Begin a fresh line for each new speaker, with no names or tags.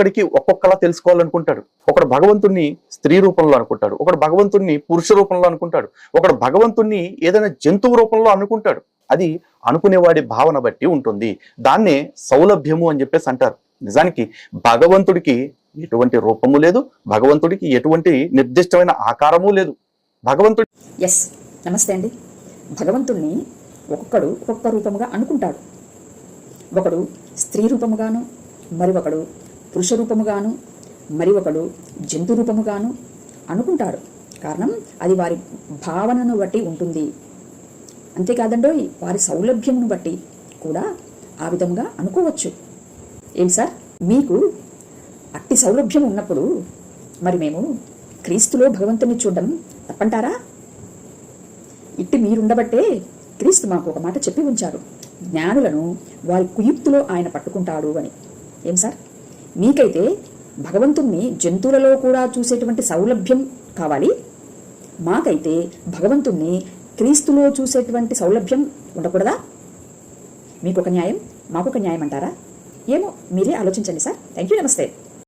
ఒక్కొక్కడికి ఒక్కొక్కలా తెలుసుకోవాలనుకుంటాడు. ఒకడు భగవంతుణ్ణి స్త్రీ రూపంలో అనుకుంటాడు. ఒకడు భగవంతుణ్ణి పురుష రూపంలో అనుకుంటాడు. ఒకడు భగవంతుణ్ణి ఏదైనా జంతువు రూపంలో అనుకుంటాడు. అది అనుకునేవాడి భావన బట్టి ఉంటుంది. దాన్నే సౌలభ్యము అని చెప్పేసి అంటారు. నిజానికి భగవంతుడికి ఎటువంటి రూపము లేదు. భగవంతుడికి ఎటువంటి నిర్దిష్టమైన ఆకారము లేదు. భగవంతుడి
ఎస్ నమస్తే అండి. భగవంతుణ్ణి ఒక్కొక్కడు ఒక్కొక్క రూపముగా అనుకుంటాడు. ఒకడు స్త్రీ రూపముగాను మరి ఒకడు పురుష రూపముగాను మరి ఒకడు జంతు రూపముగాను అనుకుంటారు. కారణం అది వారి భావనను బట్టి ఉంటుంది. అంతేకాదండోయ్ వారి సౌలభ్యమును బట్టి కూడా ఆ విధంగా అనుకోవచ్చు. ఏం సార్? మీకు అట్టి సౌలభ్యం ఉన్నప్పుడు మరి మేము క్రీస్తులో భగవంతుని చూడడం తప్పంటారా? ఇట్టి మీరుండబట్టే క్రీస్తు మాకు ఒక మాట చెప్పి ఉంచారు. జ్ఞానులను వారి కుయుక్తులో ఆయన పట్టుకుంటాడు అని. ఏం సార్? మీకైతే భగవంతుణ్ణి జంతువులలో కూడా చూసేటువంటి సౌలభ్యం కావాలి. మాకైతే భగవంతుణ్ణి క్రీస్తులో చూసేటువంటి సౌలభ్యం ఉండకూడదా? మీకు ఒక న్యాయం మాకొక న్యాయం అంటారా ఏమో మీరే ఆలోచించండి సార్. థ్యాంక్ యూ నమస్తే.